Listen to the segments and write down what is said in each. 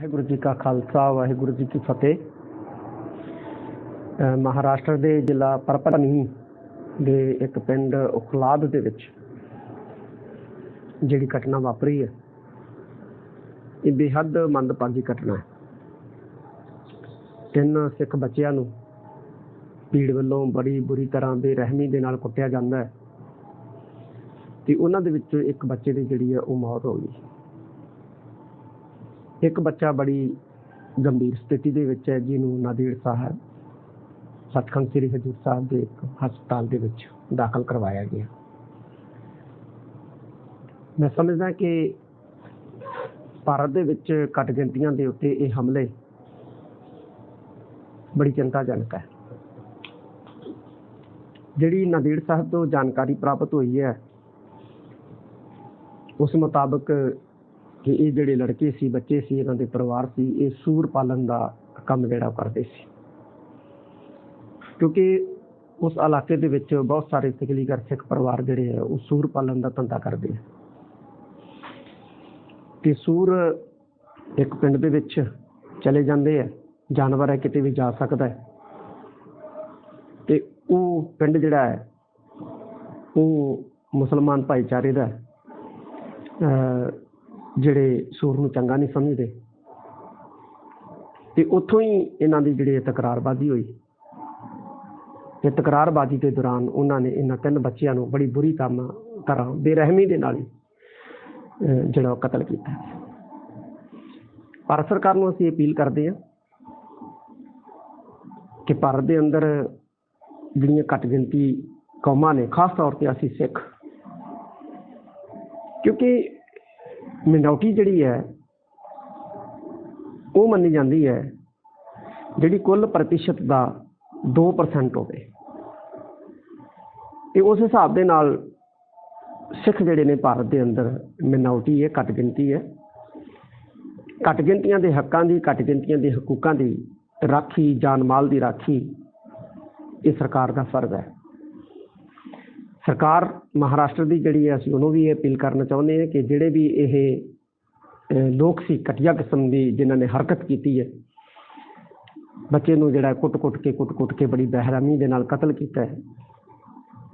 ਵਾਹਿਗੁਰੂ ਜੀ ਕਾ ਖਾਲਸਾ, ਵਾਹਿਗੁਰੂ ਜੀ ਕੀ ਫਤਿਹ। ਮਹਾਰਾਸ਼ਟਰ ਦੇ ਜ਼ਿਲ੍ਹਾ ਪਰਪਨੀ ਦੇ ਇੱਕ ਪਿੰਡ ਉਖਲਾਦ ਦੇ ਵਿੱਚ ਜਿਹੜੀ ਘਟਨਾ ਵਾਪਰੀ ਹੈ, ਇਹ ਬੇਹੱਦ ਮੰਦਭਾਗੀ ਘਟਨਾ ਹੈ। ਤਿੰਨ ਸਿੱਖ ਬੱਚਿਆਂ ਨੂੰ ਭੀੜ ਵੱਲੋਂ ਬੜੀ ਬੁਰੀ ਤਰ੍ਹਾਂ ਬੇਰਹਿਮੀ ਦੇ ਨਾਲ ਕੁੱਟਿਆ ਜਾਂਦਾ ਹੈ ਤੇ ਉਹਨਾਂ ਦੇ ਵਿੱਚੋਂ ਇੱਕ ਬੱਚੇ ਦੀ ਜਿਹੜੀ ਹੈ ਉਹ ਮੌਤ ਹੋ ਗਈ। ਇੱਕ ਬੱਚਾ ਬੜੀ ਗੰਭੀਰ ਸਥਿਤੀ ਦੇ ਵਿੱਚ ਹੈ, ਜਿਹਨੂੰ ਨਾਦੇੜ ਸਾਹਿਬ ਸਤਖੰਡ ਸ੍ਰੀ ਹਜੂਰ ਸਾਹਿਬ ਦੇ ਇੱਕ ਹਸਪਤਾਲ ਦੇ ਵਿੱਚ ਦਾਖਲ ਕਰਵਾਇਆ ਗਿਆ। ਮੈਂ ਸਮਝਦਾ ਕਿ ਭਾਰਤ ਦੇ ਵਿੱਚ ਘੱਟ ਗਿਣਤੀਆਂ ਦੇ ਉੱਤੇ ਇਹ ਹਮਲੇ ਬੜੀ ਚਿੰਤਾਜਨਕ ਹੈ। ਜਿਹੜੀ ਨਾਦੇੜ ਸਾਹਿਬ ਤੋਂ ਜਾਣਕਾਰੀ ਪ੍ਰਾਪਤ ਹੋਈ ਹੈ, ਉਸ ਮੁਤਾਬਕ ਕਿ ਇਹ ਜਿਹੜੇ ਲੜਕੇ ਸੀ, ਬੱਚੇ ਸੀ, ਇਹਨਾਂ ਦੇ ਪਰਿਵਾਰ ਸੀ, ਇਹ ਸੂਰ ਪਾਲਣ ਦਾ ਕੰਮ ਜਿਹੜਾ ਕਰਦੇ ਸੀ। ਕਿਉਂਕਿ ਉਸ ਇਲਾਕੇ ਦੇ ਵਿੱਚ ਬਹੁਤ ਸਾਰੇ ਸਿਕਲੀਗਰ ਸਿੱਖ ਪਰਿਵਾਰ ਜਿਹੜੇ ਆ, ਉਹ ਸੂਰ ਪਾਲਣ ਦਾ ਧੰਦਾ ਕਰਦੇ ਆ। ਤੇ ਸੂਰ ਇੱਕ ਪਿੰਡ ਦੇ ਵਿੱਚ ਚਲੇ ਜਾਂਦੇ ਆ, ਜਾਨਵਰ ਹੈ ਕਿਤੇ ਵੀ ਜਾ ਸਕਦਾ ਹੈ। ਤੇ ਉਹ ਪਿੰਡ ਜਿਹੜਾ ਹੈ, ਉਹ ਮੁਸਲਮਾਨ ਭਾਈਚਾਰੇ ਦਾ ਜਿਹੜੇ ਸੂਰ ਨੂੰ ਚੰਗਾ ਨਹੀਂ ਸਮਝਦੇ। ਤੇ ਉੱਥੋਂ ਹੀ ਇਹਨਾਂ ਦੀ ਜਿਹੜੀ ਤਕਰਾਰਬਾਜ਼ੀ ਹੋਈ। ਤੇ ਤਕਰਾਰਬਾਜ਼ੀ ਦੇ ਦੌਰਾਨ ਉਹਨਾਂ ਨੇ ਇਹਨਾਂ ਤਿੰਨ ਬੱਚਿਆਂ ਨੂੰ ਬੜੀ ਬੁਰੀ ਕੰਮ ਤਰ੍ਹਾਂ ਬੇਰਹਿਮੀ ਦੇ ਨਾਲ ਜਿਹੜਾ ਉਹ ਕਤਲ ਕੀਤਾ। ਭਾਰਤ ਸਰਕਾਰ ਨੂੰ ਅਸੀਂ ਅਪੀਲ ਕਰਦੇ ਹਾਂ ਕਿ ਭਾਰਤ ਦੇ ਅੰਦਰ ਜਿਹੜੀਆਂ ਘੱਟ ਗਿਣਤੀ ਕੌਮਾਂ ਨੇ, ਖਾਸ ਤੌਰ ਤੇ ਅਸੀਂ ਸਿੱਖ, ਕਿਉਂਕਿ ਮਿਨੋਰਟੀ ਜਿਹੜੀ ਹੈ, ਉਹ ਮੰਨੀ ਜਾਂਦੀ ਹੈ, ਜਿਹੜੀ ਕੁੱਲ ਪ੍ਰਤੀਸ਼ਤ ਦਾ 2% ਹੋਵੇ। ਤੇ ਉਸ ਹਿਸਾਬ ਦੇ ਨਾਲ ਸਿੱਖ ਜਿਹੜੇ ਨੇ ਭਾਰਤ ਦੇ ਅੰਦਰ ਮਿਨੋਰਟੀ ਹੈ ਘੱਟ ਗਿਣਤੀ ਹੈ। ਘੱਟ ਗਿਣਤੀਆਂ ਦੇ ਹੱਕਾਂ ਦੀ, ਘੱਟ ਗਿਣਤੀਆਂ ਦੇ ਹਕੂਕਾਂ ਦੀ ਰਾਖੀ, ਜਾਨ ਮਾਲ ਦੀ ਰਾਖੀ, ਇਹ ਸਰਕਾਰ ਦਾ ਫਰਜ਼ ਹੈ। ਸਰਕਾਰ ਮਹਾਰਾਸ਼ਟਰ ਦੀ ਜਿਹੜੀ ਹੈ ਅਸੀਂ ਉਹਨੂੰ ਵੀ ਇਹ ਅਪੀਲ ਕਰਨਾ ਚਾਹੁੰਦੇ ਹਾਂ ਕਿ ਜਿਹੜੇ ਵੀ ਇਹ ਲੋਕ ਸੀ, ਘਟੀਆ ਕਿਸਮ ਦੀ ਜਿਨ੍ਹਾਂ ਨੇ ਹਰਕਤ ਕੀਤੀ ਹੈ, ਬੱਚੇ ਨੂੰ ਜਿਹੜਾ ਕੁੱਟ-ਕੁੱਟ ਕੇ ਕੁੱਟ-ਕੁੱਟ ਕੇ ਬੜੀ ਬਹਿਰਾਮੀ ਦੇ ਨਾਲ ਕਤਲ ਕੀਤਾ ਹੈ,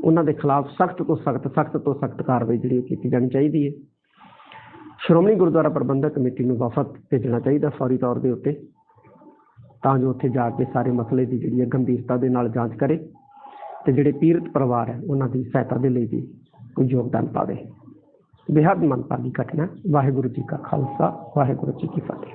ਉਹਨਾਂ ਦੇ ਖਿਲਾਫ ਸਖਤ ਤੋਂ ਸਖਤ ਸਖਤ ਤੋਂ ਸਖਤ ਕਾਰਵਾਈ ਜਿਹੜੀ ਉਹ ਕੀਤੀ ਜਾਣੀ ਚਾਹੀਦੀ ਹੈ। ਸ਼੍ਰੋਮਣੀ ਗੁਰਦੁਆਰਾ ਪ੍ਰਬੰਧਕ ਕਮੇਟੀ ਨੂੰ ਵਫਦ ਭੇਜਣਾ ਚਾਹੀਦਾ ਫੌਰੀ ਤੌਰ ਦੇ ਉੱਤੇ, ਤਾਂ ਜੋ ਉੱਥੇ ਜਾ ਕੇ ਸਾਰੇ ਮਸਲੇ ਦੀ ਜਿਹੜੀ ਹੈ ਗੰਭੀਰਤਾ ਦੇ ਨਾਲ ਜਾਂਚ ਕਰੇ। ਤੇ ਜਿਹੜੇ ਪੀੜਤ ਪਰਿਵਾਰ ਹੈ, ਉਹਨਾਂ ਦੀ ਸਹਾਇਤਾ ਦੇ ਲਈ ਵੀ ਕੋਈ ਯੋਗਦਾਨ ਪਾਵੇ। ਬੇਹੱਦ ਮੰਦਭਾਗੀ ਘਟਨਾ ਵਾਹਿਗੁਰੂ ਜੀ ਕਾ ਖਾਲਸਾ, ਵਾਹਿਗੁਰੂ ਜੀ ਕੀ ਫਤਿਹ।